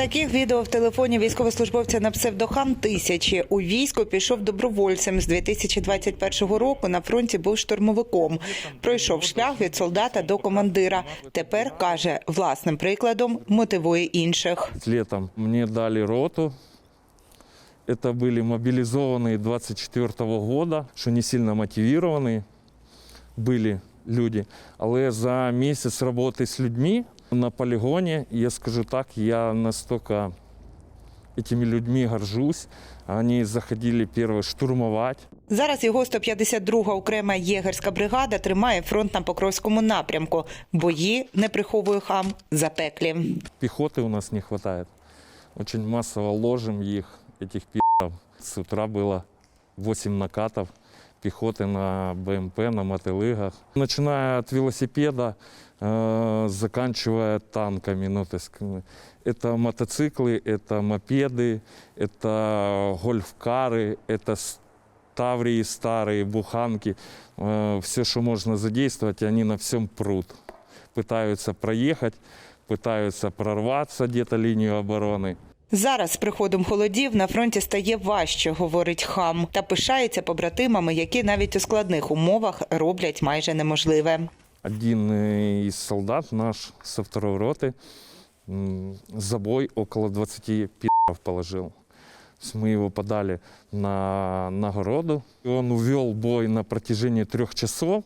Таких відео в телефоні військовослужбовця на псевдохам тисячі. У військо пішов добровольцем з 2021 року. На фронті був штурмовиком. Пройшов шлях від солдата до командира. Тепер каже власним прикладом мотивує інших. Летом мне дали роту. Это были мобилизованные 24 года, что не сильно мотивированные были люди. Але за місяць роботи з людьми на полігоні, я скажу так, я настолько этими людьми горжусь. Они заходили первые штурмовать. Зараз його 152-га окрема єгерська бригада тримає фронт на Покровському напрямку. Бої не приховує хам запеклі. Пехоты у нас не хватает. Очень массово ложим их, этих пи***ов. С утра было 8 накатов пехоты на БМП, на мотылыгах. Начиная от велосипеда, э, заканчивая танками. Ну, то есть, э, это мотоциклы, это мопеды, это гольфкары, это ставрии старые, буханки. все, что можно задействовать, они на всем прут. Пытаются проехать, пытаются прорваться где-то линию обороны. Зараз з приходом холодів на фронті стає важче, говорить хам, та пишається побратимами, які навіть у складних умовах роблять майже неможливе. Один э, из солдат наш со второй роты м, за бой около 20 пи***ов положил. То есть Мы его подали на нагороду. И Он увел бой на протяжении трех часов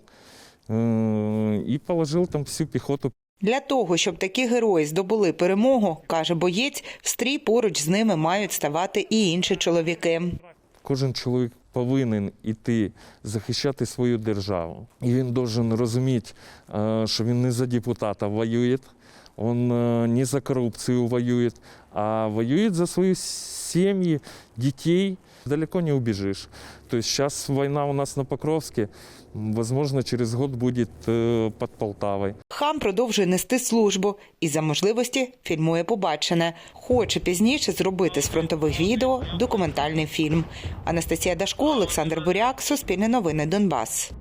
э, и положил там всю пехоту Для того, щоб такі герої здобули перемогу, каже боєць, в стрій поруч з ними мають ставати і інші чоловіки. Кожен чоловік повинен іти захищати свою державу. І він должен розуміти, е, що він не за депутата воює, він е, не за корупцію воює, а воює за свою сім'ї, дітей. Далеко не убежишь. То есть сейчас война у нас на Покровске, возможно, через год будет э, под Полтавой. Хам продовжує нести службу і за можливості фільмує побачене. Хоче пізніше зробити з фронтових відео документальний фільм. Анастасія Дашко, Олександр Буряк, Суспільне новини Донбас.